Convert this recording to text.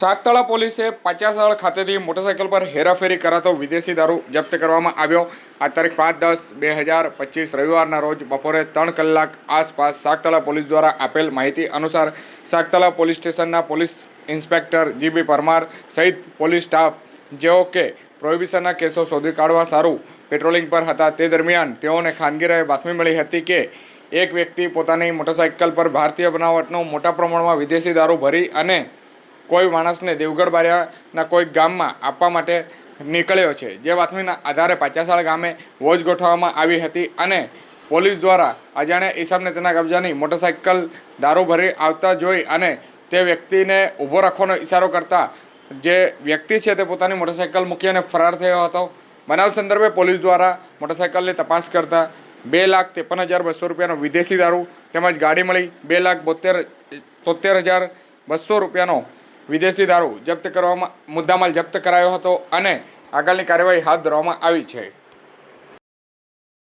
સાગતળા પોલીસે પચાસવાડ ખાતેથી મોટરસાઇકલ પર હેરાફેરી કરાતો વિદેશી દારૂ જપ્ત કરવામાં આવ્યો. આ તારીખ પાંચ દસ બે હજાર પચીસ રવિવારના રોજ બપોરે ત્રણ કલાક આસપાસ સાગતળા પોલીસ દ્વારા આપેલ માહિતી અનુસાર સાગતળા પોલીસ સ્ટેશનના police inspector G B Parmar સહિત પોલીસ સ્ટાફ, જેઓ કે પ્રોહિબિશનના કેસો શોધી કાઢવા સારું પેટ્રોલિંગ પર હતા તે દરમિયાન તેઓને ખાનગીરાએ બાતમી મળી હતી કે એક વ્યક્તિ પોતાની મોટરસાઇકલ પર ભારતીય બનાવટનો મોટા પ્રમાણમાં વિદેશી દારૂ ભરી અને કોઈ માણસને દેવગઢ બારિયાના કોઈ ગામમાં આપવા માટે નીકળ્યો છે. જે બાતમીના આધારે પાચાસાળ ગામે વોચ ગોઠવવામાં આવી હતી અને પોલીસ દ્વારા અજાણ્યા ઈસમને તેના કબજાની મોટરસાઇકલ દારૂ ભરી આવતા જોઈ અને તે વ્યક્તિને ઊભો રાખવાનો ઈશારો કરતા જે વ્યક્તિ છે તે પોતાની મોટરસાઇકલ મૂકી અને ફરાર થયો હતો. બનાવ સંદર્ભે પોલીસ દ્વારા મોટરસાઇકલની તપાસ કરતા બે લાખ ત્રેપન હજાર બસો રૂપિયાનો વિદેશી દારૂ તેમજ ગાડી મળી બે લાખ બોતેર, તોતેર હજાર બસો રૂપિયાનો વિદેશી દારૂ જપ્ત કરવામાં મુદ્દામાલ જપ્ત કરાયો હતો અને આગળની કાર્યવાહી હાથ ધરવામાં આવી છે.